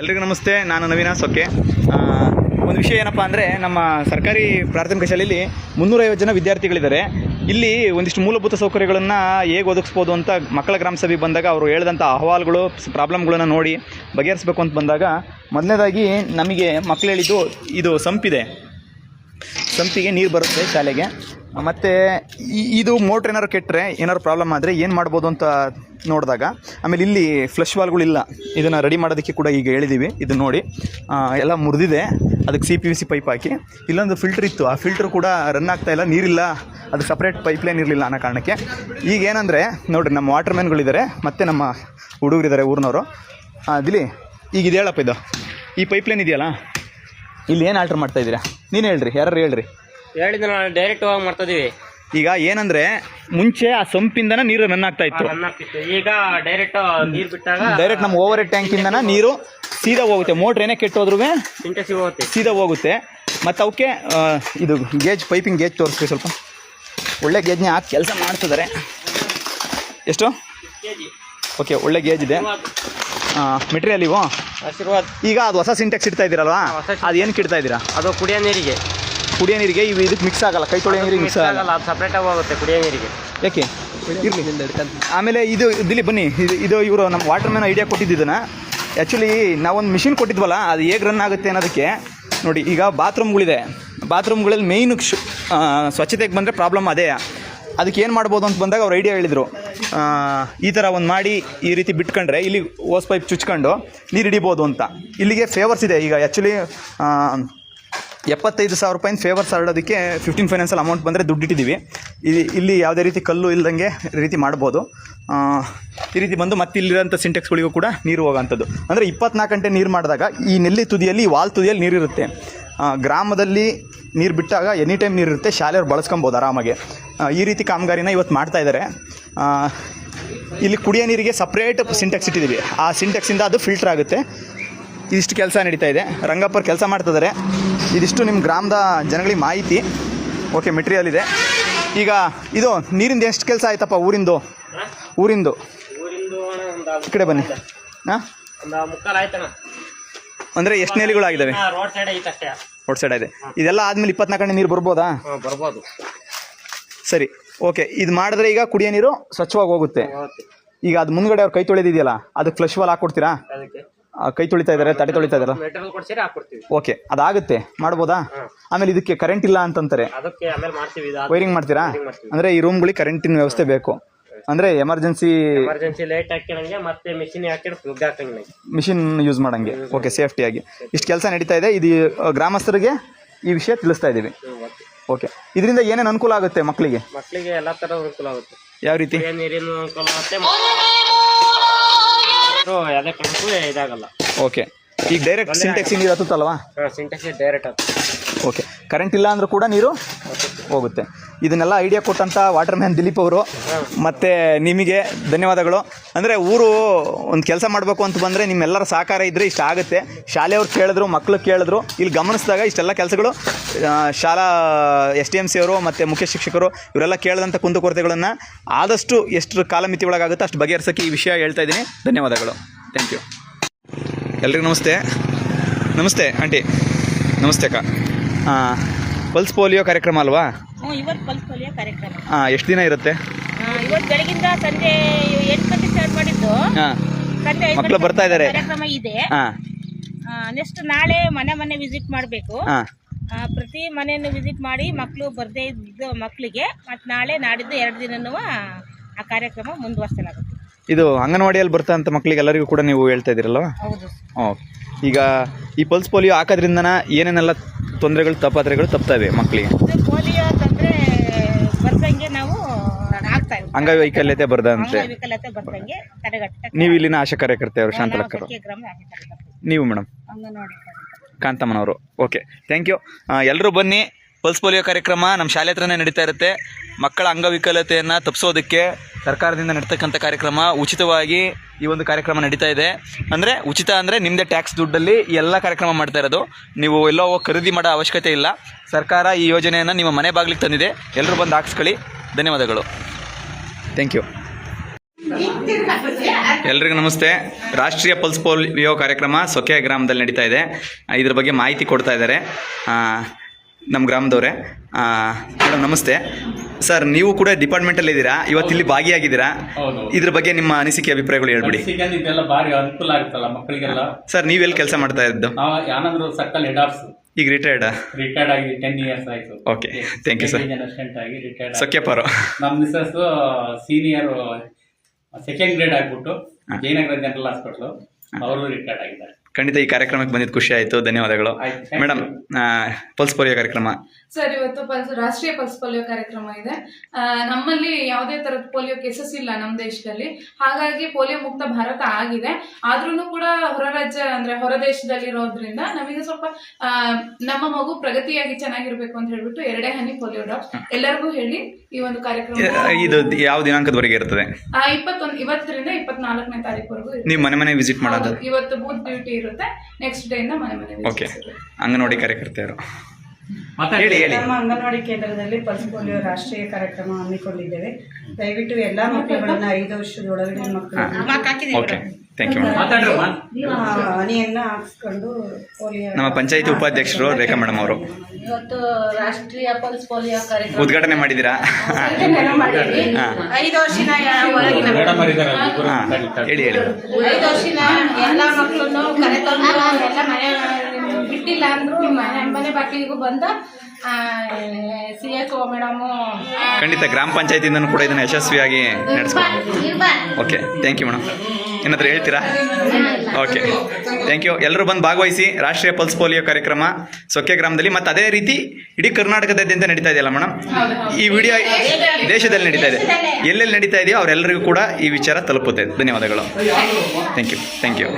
ಎಲ್ರಿಗೂ ನಮಸ್ತೆ, ನಾನು ನವೀನ ಸೊಕ್ಕೆ. ಒಂದು ವಿಷಯ ಏನಪ್ಪ ಅಂದರೆ, ನಮ್ಮ ಸರ್ಕಾರಿ ಪ್ರಾಥಮಿಕ ಶಾಲೆಯಲ್ಲಿ ಮುನ್ನೂರೈವತ್ತು ಜನ ವಿದ್ಯಾರ್ಥಿಗಳಿದ್ದಾರೆ. ಇಲ್ಲಿ ಒಂದಿಷ್ಟು ಮೂಲಭೂತ ಸೌಕರ್ಯಗಳನ್ನು ಹೇಗೆ ಒದಗಿಸ್ಬೋದು ಅಂತ ಮಕ್ಕಳ ಗ್ರಾಮ ಸಭೆಗೆ ಬಂದಾಗ ಅವರು ಹೇಳಿದಂಥ ಅಹವಾಲುಗಳು, ಪ್ರಾಬ್ಲಮ್ಗಳನ್ನು ನೋಡಿ ಬಗೆಹರಿಸ್ಬೇಕು ಅಂತ ಬಂದಾಗ ಮೊದಲನೇದಾಗಿ ನಮಗೆ ಮಕ್ಕಳು ಹೇಳಿದ್ದು, ಇದು ಸಂಪಿದೆ. ಸಂಪಿಗೆ ನೀರು ಬರುತ್ತೆ ಶಾಲೆಗೆ. ಮತ್ತು ಇದು ಮೋಟ್ರ್ ಏನಾದ್ರು ಕೆಟ್ಟರೆ ಏನಾದ್ರು ಪ್ರಾಬ್ಲಮ್ ಆದರೆ ಏನು ಮಾಡ್ಬೋದು ಅಂತ ನೋಡಿದಾಗ, ಆಮೇಲೆ ಇಲ್ಲಿ ಫ್ಲಶ್ ವಾಲ್ಗಳಿಲ್ಲ ಇದನ್ನು ರೆಡಿ ಮಾಡೋದಕ್ಕೆ ಕೂಡ ಈಗ ಹೇಳಿದ್ದೀವಿ ಇದು ನೋಡಿ. ಎಲ್ಲ ಮುರಿದಿದೆ. ಅದಕ್ಕೆ C P V C pipe ಹಾಕಿ. ಇಲ್ಲೊಂದು ಫಿಲ್ಟ್ರ್ ಇತ್ತು. ಆ ಫಿಲ್ಟ್ರ್ ಕೂಡ ರನ್ ಆಗ್ತಾ ಇಲ್ಲ. ನೀರಿಲ್ಲ. ಅದು ಸಪ್ರೇಟ್ ಪೈಪ್ ಲೈನ್ ಇರಲಿಲ್ಲ ಅನ್ನೋ ಕಾರಣಕ್ಕೆ. ಈಗ ಏನಂದರೆ, ನೋಡಿರಿ, ನಮ್ಮ ವಾಟರ್ ಮ್ಯಾನ್ಗಳಿದ್ದಾರೆ ಮತ್ತು ನಮ್ಮ ಹುಡುಗರಿದ್ದಾರೆ ಊರಿನವರು. ದಿಲಿ, ಈಗ ಇದು ಹೇಳಪ್ಪ ಇದು. ಈ ಪೈಪ್ ಲೈನ್ ಇದೆಯಲ್ಲ? ಇಲ್ಲಿ ಏನು ಆಲ್ಟ್ರ್ ಮಾಡ್ತಾ ಇದ್ದೀರಾ? ನೀನು ಹೇಳ್ರಿ ಯಾರು ಹೇಳ್ರಿ? ಹೇಳಿದ ನಾನು ಡೈರೆಕ್ಟ್ ಹೋಗಿ ಮಾಡ್ತಿದೀವಿ ಈಗ ಏನಂದ್ರೆ ಮುಂಚೆ ಆ ಸಂಪಿಂದನ ನೀರು ರನ್ ಆಗ್ತಾ ಇತ್ತು. ರನ್ ಆಗ್ತಿತ್ತು. ಈಗ ಡೈರೆಕ್ಟ್ ನೀರು ಬಿಟ್ಟಾಗ ಡೈರೆಕ್ಟ್ ನಮ್ಮ ಓವರ್ ಹೆಡ್ ಟ್ಯಾಂಕಿಂದನ ನೀರು ಸೀದಾ ಹೋಗುತ್ತೆ. ಮೋಟ್ರ್ ಏನೇ ಕೆಟ್ಟೋದ್ರೂ ಹೋಗುತ್ತೆ. ಸೀದಾ ಹೋಗುತ್ತೆ. ಮತ್ತು ಅವಕ್ಕೆ ಆ, ಇದು ಗೇಜ್ ಪೈಪಿಂಗ್ ಗೇಜ್ ತೋರಿಸ್ತೀವಿ ಸ್ವಲ್ಪ. ಒಳ್ಳೆ ಗೇಜ್ನೇ ಹಾಕಿ ಕೆಲಸ ಮಾಡ್ತಿದ್ದಾರೆ ಎಷ್ಟು? ಓಕೆ ಒಳ್ಳೆ ಗೇಜ್ ಇದೆ. ಮೆಟೀರಿಯಲ್ ಇವು? ಆಶೀರ್ವಾದ್. ಈಗ ಅದು ಹೊಸ ಸಿಂಟೆಕ್ಸ್ ಇಡ್ತಾ ಇದ್ದೀರಲ್ವಾ? ಹೊಸ ಅದು ಏನಕ್ಕೆ ಇಡ್ತಾ ಇದ್ದೀರಾ? ಅದು ಕುಡಿಯೋ ನೀರಿಗೆ. ಕುಡಿಯೋ ನೀರಿಗೆ ಇವು ಇದಕ್ಕೆ ಮಿಕ್ಸ್ ಆಗಲ್ಲ ಕೈ ತೊಳೆಯೋ ನೀರಿಗೆ ಮಿಕ್ಸ್ ಆಗಲ್ಲ. ಅದು ಸಪ್ರೇಟ್ ಆಗಿ ಹೋಗುತ್ತೆ ಕುಡಿಯೋ ನೀರಿಗೆ. ಯಾಕೆ? ಇರಲಿ. ಆಮೇಲೆ ಇದು ದಿಲ್ಲಿ ಬನ್ನಿ ಇದು ಇದು ಇವರು ನಮ್ಮ ವಾಟರ್ ಮ್ಯಾನ್ ಐಡಿಯಾ ಕೊಟ್ಟಿದ್ದನ್ನ ಆ್ಯಕ್ಚುಲಿ ನಾವೊಂದು ಮಿಷಿನ್ ಕೊಟ್ಟಿದ್ವಲ್ಲ ಅದು ಹೇಗೆ ರನ್ ಆಗುತ್ತೆ ಅನ್ನೋದಕ್ಕೆ. ನೋಡಿ ಈಗ ಬಾತ್ರೂಮ್ಗಳಿದೆ ಬಾತ್ರೂಮ್ಗಳಲ್ಲಿ ಮೇಯ್ನ್ ಶು ಸ್ವಚ್ಛತೆಗೆ ಬಂದರೆ ಪ್ರಾಬ್ಲಮ್ ಅದೇ. ಅದಕ್ಕೆ ಏನು ಮಾಡ್ಬೋದು ಅಂತ ಬಂದಾಗ ಅವ್ರು ಐಡಿಯಾ ಹೇಳಿದರು. ಈ ಥರ ಒಂದು ಮಾಡಿ ಈ ರೀತಿ ಬಿಟ್ಕೊಂಡ್ರೆ ಇಲ್ಲಿ ಓಸ್ ಪೈಪ್ ಚುಚ್ಕೊಂಡು ನೀರು ಹಿಡಿಬೋದು ಅಂತ. ಇಲ್ಲಿಗೆ ಫೇವರ್ಸ್ ಇದೆ. ಈಗ ಆ್ಯಕ್ಚುಲಿ ಎಪ್ಪತ್ತೈದು ಸಾವಿರ ರೂಪಾಯಿನ ಫೇವರ್ಸ್ ಹರಡೋದಕ್ಕೆ ಫಿಫ್ಟೀನ್ ಫೈನಾನ್ಸಲ್ ಅಮೌಂಟ್ ಬಂದರೆ ದುಡ್ಡು ಇಟ್ಟಿದ್ದೀವಿ ಇಲ್ಲಿ ಇಲ್ಲಿ ಯಾವುದೇ ರೀತಿ ಕಲ್ಲು ಇಲ್ದಂಗೆ ರೀತಿ ಮಾಡ್ಬೋದು. ಈ ರೀತಿ ಬಂದು ಮತ್ತೆ ಇಲ್ಲಿರೋಂಥ ಸಿಂಟೆಕ್ಸ್ಗಳಿಗೂ ಕೂಡ ನೀರು ಹೋಗೋಂಥದ್ದು. ಅಂದರೆ ಇಪ್ಪತ್ನಾಲ್ಕು ಗಂಟೆ ನೀರು ಮಾಡಿದಾಗ ಈ ನೆಲ್ಲಿ ತುದಿಯಲ್ಲಿ, ಈ ವಾಲ್ ತುದಿಯಲ್ಲಿ ನೀರಿರುತ್ತೆ. ಗ್ರಾಮದಲ್ಲಿ ನೀರು ಬಿಟ್ಟಾಗ ಎನಿ ಟೈಮ್ ನೀರಿರುತ್ತೆ, ಶಾಲೆಯವ್ರು ಬಳಸ್ಕೊಬೋದು ಆರಾಮಾಗಿ. ಈ ರೀತಿ ಕಾಮಗಾರಿನ ಇವತ್ತು ಮಾಡ್ತಾ ಇದ್ದಾರೆ. ಇಲ್ಲಿ ಕುಡಿಯೋ ನೀರಿಗೆ ಸಪ್ರೇಟ್ ಸಿಂಟೆಕ್ಸ್ ಇಟ್ಟಿದ್ದೀವಿ. ಆ ಸಿಂಟೆಕ್ಸಿಂದ ಅದು ಫಿಲ್ಟರ್ ಆಗುತ್ತೆ. ಇದಿಷ್ಟು ಕೆಲಸ ನಡೀತಾ ಇದೆ. ರಂಗಪ್ಪರ್ ಕೆಲಸ ಮಾಡ್ತಿದ್ದಾರೆ ಇದಿಷ್ಟು ನಿಮ್ಮ ಗ್ರಾಮದ ಜನಗಳಿಗೆ ಮಾಹಿತಿ. ಓಕೆ ಮೆಟೀರಿಯಲ್ ಇದೆ. ಈಗ ಇದು ನೀರಿಂದ ಎಷ್ಟು ಕೆಲಸ ಆಯ್ತಪ್ಪ ಊರಿಂದು? ಊರಿಂದು. ಈ ಕಡೆ ಬನ್ನಿ. ಹಾಂ? ಅಂದರೆ ಎಷ್ಟು ನೆಲೆಗಳಾಗಿದ್ದಾವೆ ರೋಡ್ ಸೈಡ್ ಇದೆ. ಇದೆಲ್ಲ ಆದಮೇಲೆ ಇಪ್ಪತ್ನಾಲ್ಕು ಗಂಟೆ ನೀರು ಬರ್ಬೋದಾ? ಬರ್ಬೋದು. ಸರಿ. ಓಕೆ ಇದು ಮಾಡಿದ್ರೆ ಈಗ ಕುಡಿಯೋ ನೀರು ಸ್ವಚ್ಛವಾಗಿ ಹೋಗುತ್ತೆ. ಈಗ ಅದು ಮುಂದ್ಗಡೆ ಅವ್ರು ಕೈ ತೊಳೆದಿದೆಯಲ್ಲ ಅದಕ್ಕೆ ಫ್ಲಶ್ ವಾಲ್ ಹಾಕ್ಕೊಡ್ತೀರಾ? ಆ, ಕೈ ತೊಳಿತಾ ಇದ್ದಾರೆ ತಡೆ ತೊಳಿತಾ ಇದಾರೆ. ಮೆಟೀರಿಯಲ್ ಕೊಡ್ಸಿರಿ ಹಾಕ್ಕೊಡ್ತೀವಿ. ಓಕೆ ಅದಾಗುತ್ತೆ ಮಾಡ್ಬೋದಾ? ಆಮೇಲೆ ಇದಕ್ಕೆ ಕರೆಂಟ್ ಇಲ್ಲ ಅಂತಂತಾರೆ. ಅದಕ್ಕೆ ಆಮೇಲೆ ಮಾಡ್ತೀವಿ ಇದು ವೈರಿಂಗ್ ಮಾಡ್ತೀರಾ? ಅಂದ್ರೆ ಈ ರೂಮ್ಗಳಿಗೆ ಕರೆಂಟಿನ ವ್ಯವಸ್ಥೆ ಬೇಕು. ಅಂದ್ರೆ ಎಮರ್ಜೆನ್ಸಿ ಎಮರ್ಜೆನ್ಸಿ ಲೈಟ್ ಹಾಕಿರಂಗೆ ಮತ್ತೆ ಮಿಷಿನ್ ಪ್ಲಗ್ ಮಿಷಿನ್ ಯೂಸ್ ಮಾಡಂಗೆ. ಓಕೆ ಸೇಫ್ಟಿಯಾಗಿ ಇಷ್ಟು ಕೆಲಸ ನಡೀತಾ ಇದೆ. ಇದು ಆ, ಗ್ರಾಮಸ್ಥರಿಗೆ ಈ ವಿಷಯ ತಿಳಿಸ್ತಾ ಇದ್ದೀವಿ ಓಕೆ ಇದರಿಂದ ಏನೇನು ಅನುಕೂಲ ಆಗುತ್ತೆ ಮಕ್ಕಳಿಗೆ ಮಕ್ಕಳಿಗೆ ಎಲ್ಲಾ ತರ ಅನುಕೂಲ ಆಗುತ್ತೆ. ಯಾವ ರೀತಿ? ಕುಡಿಯೋ ನೀರಿನ ಅನುಕೂಲ ಆಗುತ್ತೆ ಯಾವುದೇ ಕಾರಣಕ್ಕೂ ಇದಾಗಲ್ಲ. ಓಕೆ ಈಗ ಡೈರೆಕ್ಟ್ ಸಿಂಟೆಕ್ಸ್ ನೀರು ಹತ್ತುತ್ತಲ್ವಾ ಸಿಂಟೆಕ್ಸ್ ಡೈರೆಕ್ಟ್ ಆಗುತ್ತೆ. ಓಕೆ ಕರೆಂಟ್ ಇಲ್ಲ ಅಂದರೂ ಕೂಡ ನೀರು ಹೋಗುತ್ತೆ. ಇದನ್ನೆಲ್ಲ ಐಡಿಯಾ ಕೊಟ್ಟಂಥ ವಾಟರ್ ಮ್ಯಾನ್ ದಿಲೀಪ್ ಅವರು. ಮತ್ತು ನಿಮಗೆ ಧನ್ಯವಾದಗಳು. ಅಂದರೆ ಊರು ಒಂದು ಕೆಲಸ ಮಾಡಬೇಕು ಅಂತ ಬಂದರೆ ನಿಮ್ಮೆಲ್ಲರ ಸಹಕಾರ ಇದ್ದರೆ ಇಷ್ಟ ಆಗುತ್ತೆ. ಶಾಲೆಯವ್ರು ಕೇಳಿದ್ರು ಮಕ್ಕಳು ಕೇಳಿದ್ರು, ಇಲ್ಲಿ ಗಮನಿಸಿದಾಗ ಇಷ್ಟೆಲ್ಲ ಕೆಲಸಗಳು ಶಾಲಾ ಎಸ್ ಡಿ ಎಂ ಸಿ ಅವರು ಮತ್ತು ಮುಖ್ಯ ಶಿಕ್ಷಕರು ಇವರೆಲ್ಲ ಕೇಳಿದಂಥ ಕುಂದುಕೊರತೆಗಳನ್ನು ಆದಷ್ಟು ಎಷ್ಟು ಕಾಲಮಿತಿ ಒಳಗಾಗುತ್ತೆ ಅಷ್ಟು ಬಗೆಹರಿಸೋಕ್ಕೆ ಈ ವಿಷಯ ಹೇಳ್ತಾ ಇದ್ದೀನಿ. ಧನ್ಯವಾದಗಳು. ಥ್ಯಾಂಕ್ ಯು ಎಲ್ರಿಗೂ ನಮಸ್ತೆ. ನಮಸ್ತೆ, ಆಂಟಿ. ನಮಸ್ತೆ ಅಕ್ಕ. ಹಾಂ ಪಲ್ಸ್ ಪೋಲಿಯೋ ಕಾರ್ಯಕ್ರಮ ಅಲ್ವಾ? ಹ್ಞೂ ಇವತ್ತು ಪಲ್ಸ್ ಪೋಲಿಯೋ ಕಾರ್ಯಕ್ರಮ. ಹಾಂ ಎಷ್ಟು ದಿನ ಇರುತ್ತೆ? ಆ, ಇವತ್ತು ಬೆಳಗಿಂದ ಸಂಜೆ ಎಂಟು ಗಂಟೆ ಸ್ಟಾರ್ಟ್ ಮಾಡಿದ್ದು. ಹಾಂ. ಸಂಜೆ ಐದು ಮಕ್ಳು ಗಂಟೆ ಬರ್ತಾ ಇದ್ದಾರೆ. ಕಾರ್ಯಕ್ರಮ ಇದೆ. ಹಾಂ. ನೆಕ್ಸ್ಟ್ ನಾಳೆ ಮನೆ ಮನೆ ವಿಸಿಟ್ ಮಾಡಬೇಕು. ಹಾಂ. ಪ್ರತಿ ಮನೆಯನ್ನು ವಿಸಿಟ್ ಮಾಡಿ ಮಕ್ಕಳು ಬರ್ದೇ ಇದ್ದ ಮಕ್ಕಳಿಗೆ ಮತ್ತು ನಾಳೆ ನಾಡಿದ್ದು ಎರಡು ದಿನನೂ ಆ ಕಾರ್ಯಕ್ರಮ ಮುಂದುವರಿಸಲಾಗುತ್ತೆ. ಇದು ಅಂಗನವಾಡಿಯಲ್ಲಿ ಬರ್ತಾ ಅಂತ ಮಕ್ಕಳಿಗೆ ಎಲ್ಲರಿಗೂ ಕೂಡ ನೀವು ಹೇಳ್ತಾ ಇದ್ದೀರಲ್ವಾ? ಹೌದು. ಓಕೆ ಈಗ ಈ ಪಲ್ಸ್ ಪೋಲಿಯೋ ಹಾಕೋದ್ರಿಂದನ ಏನೇನೆಲ್ಲ ತೊಂದರೆಗಳು ತಪ್ಪಾತ್ರೆಗಳು ತಪ್ತವೆ ಮಕ್ಕಳಿಗೆ ಪೋಲಿಯೋ ಬರ್ದಂಗೆ ನಾವು ಆಗ್ತಾ ಇದ್ದೀವಿ ಅಂಗವೈಕಲ್ಯತೆ ಬರ್ದಂತೆ. ಅಂಗವಿಕಲತೆ ಬರ್ದಂಗೆ ತಡೆಗಟ್ಟ ನೀವು ಇಲ್ಲಿನ ಆಶಾ ಕಾರ್ಯಕರ್ತೆಯವರು ಶಾಂತಲಕ್ಕರು ಗ್ರಾಮ ನೀವು ಮೇಡಮ್. ಅಂಗನವಾಡಿ. ಕಾಂತಮ್ಮನವರು. ಓಕೆ. ಥ್ಯಾಂಕ್ ಯು ಎಲ್ಲರೂ ಬನ್ನಿ. ಪಲ್ಸ್ ಪೋಲಿಯೋ ಕಾರ್ಯಕ್ರಮ ನಮ್ಮ ಶಾಲೆ ಹತ್ರನೇ ನಡೀತಾ ಇರುತ್ತೆ. ಮಕ್ಕಳ ಅಂಗವಿಕಲತೆಯನ್ನು ತಪ್ಪಿಸೋದಕ್ಕೆ ಸರ್ಕಾರದಿಂದ ನಡೀತಕ್ಕಂಥ ಕಾರ್ಯಕ್ರಮ ಉಚಿತವಾಗಿ ಈ ಒಂದು ಕಾರ್ಯಕ್ರಮ ನಡೀತಾ ಇದೆ. ಅಂದರೆ ಉಚಿತ ಅಂದರೆ ನಿಮ್ಮದೇ ಟ್ಯಾಕ್ಸ್ ದುಡ್ಡಲ್ಲಿ ಎಲ್ಲ ಕಾರ್ಯಕ್ರಮ ಮಾಡ್ತಾ ಇರೋದು. ನೀವು ಎಲ್ಲೋ ಖರೀದಿ ಮಾಡೋ ಅವಶ್ಯಕತೆ ಇಲ್ಲ. ಸರ್ಕಾರ ಈ ಯೋಜನೆಯನ್ನು ನಿಮ್ಮ ಮನೆ ಬಾಗಿಲಿಗೆ ತಂದಿದೆ. ಎಲ್ಲರೂ ಬಂದು ಹಾಕ್ಸ್ಕೊಳ್ಳಿ. ಧನ್ಯವಾದಗಳು. ಥ್ಯಾಂಕ್ ಯು ಎಲ್ರಿಗೂ ನಮಸ್ತೆ. ರಾಷ್ಟ್ರೀಯ ಪಲ್ಸ್ ಪೋಲಿಯೋ ಕಾರ್ಯಕ್ರಮ ಸೊಕೆ ಗ್ರಾಮದಲ್ಲಿ ನಡೀತಾ ಇದೆ. ಇದ್ರ ಬಗ್ಗೆ ಮಾಹಿತಿ ಕೊಡ್ತಾ ಇದ್ದಾರೆ. ನಮ್ಮ ಗ್ರಾಮದವರೇ. ಮೇಡಮ್ ನಮಸ್ತೆ. ಸರ್ ನೀವು ಕೂಡ ಡಿಪಾರ್ಟ್ಮೆಂಟ್ ಅಲ್ಲಿ ಇದ್ದೀರಾ? ಇವತ್ತು ಇಲ್ಲಿ ಭಾಗಿಯಾಗಿದ್ದೀರಾ? ಹೌದು. ಇದ್ರ ಬಗ್ಗೆ ನಿಮ್ಮ ಅನಿಸಿಕೆ ಅಭಿಪ್ರಾಯಗಳು ಹೇಳ್ಬಿಡಿ. ಇದೆಲ್ಲ ಭಾರಿ ಅನುಕೂಲ ಆಗುತ್ತಲ್ಲ ಮಕ್ಕಳಿಗೆಲ್ಲ? ಸರ್ ನೀವೆಲ್ಲಿ ಕೆಲಸ ಮಾಡ್ತಾ ಇದ್ದು? ನಾವು ಆನಂದ್ರ ಸರ್ಕಲ್ ಹೆಡ್ ಈಗ ರಿಟೈರ್ಡ್ ರಿಟೈರ್ಡ್ ಆಗಿ ಟೆನ್ ಇಯರ್ಸ್ ಆಯ್ತು. Okay thank you sir assistant ಆಗಿ ರಿಟೈರ್ಡ್ ಸೊಕ್ಕೆಪಾರು ನಮ್ಮ ಮಿಸಸ್ ಸೀನಿಯರ್ ಸೆಕೆಂಡ್ ಗ್ರೇಡ್ ಆಗ್ಬಿಟ್ಟು ಜಯನಗರ ಜನರಲ್ ಹಾಸ್ಪಿಟ್ಲು ಅವರು ರಿಟೈರ್ಡ್ ಆಗಿದ್ದಾರೆ. ಖಂಡಿತ ಈ ಕಾರ್ಯಕ್ರಮಕ್ಕೆ ಬಂದಿದ್ದು ಖುಷಿ ಆಯಿತು. ಧನ್ಯವಾದಗಳು. ಮೇಡಮ್ ಪಲ್ಸ್ ಪೋಲಿಯೋ ಕಾರ್ಯಕ್ರಮ. ಸರ್ ಇವತ್ತು ಪಲ್ಸ್ ರಾಷ್ಟ್ರೀಯ ಪಲ್ಸ್ ಪೋಲಿಯೋ ಕಾರ್ಯಕ್ರಮ ಇದೆ. ನಮ್ಮಲ್ಲಿ ಯಾವುದೇ ತರದ ಪೋಲಿಯೋ ಕೇಸಸ್ ಇಲ್ಲ ನಮ್ಮ ದೇಶದಲ್ಲಿ. ಹಾಗಾಗಿ ಪೋಲಿಯೋ ಮುಕ್ತ ಭಾರತ ಆಗಿದೆ. ಆದ್ರೂ ಕೂಡ ಹೊರ ರಾಜ್ಯ ಅಂದ್ರೆ ಹೊರ ದೇಶದಲ್ಲಿರೋದ್ರಿಂದ ನಮಗೆ ಸ್ವಲ್ಪ ಆ, ನಮ್ಮ ಮಗು ಪ್ರಗತಿಯಾಗಿ ಚೆನ್ನಾಗಿರ್ಬೇಕು ಅಂತ ಹೇಳ್ಬಿಟ್ಟು ಎರಡೇ ಹನಿ ಪೋಲಿಯೋ ಡ್ರಾಪ್ಸ್. ಎಲ್ಲರಿಗೂ ಹೇಳಿ ಈ ಒಂದು ಕಾರ್ಯಕ್ರಮ. ಇದು ಯಾವ ದಿನಾಂಕದವರೆಗೆ ಇರ್ತದೆ? ಇಪ್ಪತ್ತೊಂದು ಇವತ್ತರಿಂದ ಇಪ್ಪತ್ನಾಲ್ಕನೇ ತಾರೀಕುವರೆಗೂ ಇರುತ್ತೆ. ನೀವು ಮನೆ ಮನೆ ವಿಸಿಟ್ ಮಾಡೋದು? ಇವತ್ತು ಬೂತ್ ಡ್ಯೂಟಿ ಇರುತ್ತೆ. ನೆಕ್ಸ್ಟ್ ಡೇ ಇಂದ ಮನೆ ಮನೆ ಓಕೆ. ಅಂಗನವಾಡಿ ಕಾರ್ಯಕರ್ತೆಯರು. ಹೇಳಿ ಹೇಳಿ. ನಮ್ಮ ಅಂಗನವಾಡಿ ಕೇಂದ್ರದಲ್ಲಿ ಪಲ್ಸ್ ಪೋಲಿಯೋ ರಾಷ್ಟ್ರೀಯ ಕಾರ್ಯಕ್ರಮ ಹಮ್ಮಿಕೊಂಡಿದ್ದೇವೆ. ದಯವಿಟ್ಟು ಎಲ್ಲಾ ಮಕ್ಕಳುಗಳನ್ನ ಐದು ವರ್ಷದ ಒಳಗಡೆ ಮಕ್ಕಳು ಓಕೆ ಥ್ಯಾಂಕ್ ಯು ಹನಿಯನ್ನ ಹಾಕ್ಸ್ಕೊಂಡು ಪೋಲಿಯೋ ನಮ್ಮ ಪಂಚಾಯತಿ ಉಪಾಧ್ಯಕ್ಷರು ರೇಖಾ ಮೇಡಮ್ ಅವರು. ಇವತ್ತು ರಾಷ್ಟ್ರೀಯ ಪಲ್ಸ್ ಪೋಲಿಯೋ ಕಾರ್ಯಕ್ರಮ. ಉದ್ಘಾಟನೆ ಮಾಡಿದ್ದೀರಾ? ಐದು ವರ್ಷದ ಒಳಗಿನ. ಹೇಳಿ ಹೇಳಿ. ಐದು ವರ್ಷದ ಎಲ್ಲ ಮಕ್ಕಳನ್ನು ಕರೆತಂದು ಎಲ್ಲ ಮನೆ ಬಿಟ್ಟಿಲ್ಲ ಅಂದ್ರು ಮನೆ ಮನೆ ಬಾಗಿಲಿಗೂ ಬಂದು ಸಿ ಎಚ್ ಓ ಮೇಡಮು ಖಂಡಿತ ಗ್ರಾಮ ಪಂಚಾಯತಿಯಿಂದನೂ ಕೂಡ ಇದನ್ನು ಯಶಸ್ವಿಯಾಗಿ ನಡೆಸ್ಕೊಂಡು ಓಕೆ ಥ್ಯಾಂಕ್ ಯು ಮೇಡಮ್ ಏನಾದರೂ ಹೇಳ್ತೀರಾ? ಓಕೆ ಥ್ಯಾಂಕ್ ಯು ಎಲ್ಲರೂ ಬಂದು ಭಾಗವಹಿಸಿ ರಾಷ್ಟ್ರೀಯ ಪಲ್ಸ್ ಪೋಲಿಯೋ ಕಾರ್ಯಕ್ರಮ ಸೊಕ್ಕೆ ಗ್ರಾಮದಲ್ಲಿ ಮತ್ತು ಅದೇ ರೀತಿ ಇಡೀ ಕರ್ನಾಟಕದಾದ್ಯಂತ ನಡೀತಾ ಇದೆಯಲ್ಲ ಮೇಡಮ್ ಈ ವಿಡಿಯೋ ದೇಶದಲ್ಲಿ ನಡೀತಾ ಇದೆ. ಎಲ್ಲೆಲ್ಲಿ ನಡೀತಾ ಇದೆಯೋ ಅವರೆಲ್ಲರಿಗೂ ಕೂಡ ಈ ವಿಚಾರ ತಲುಪುತ್ತೆ. ಧನ್ಯವಾದಗಳು. Thank you. Thank you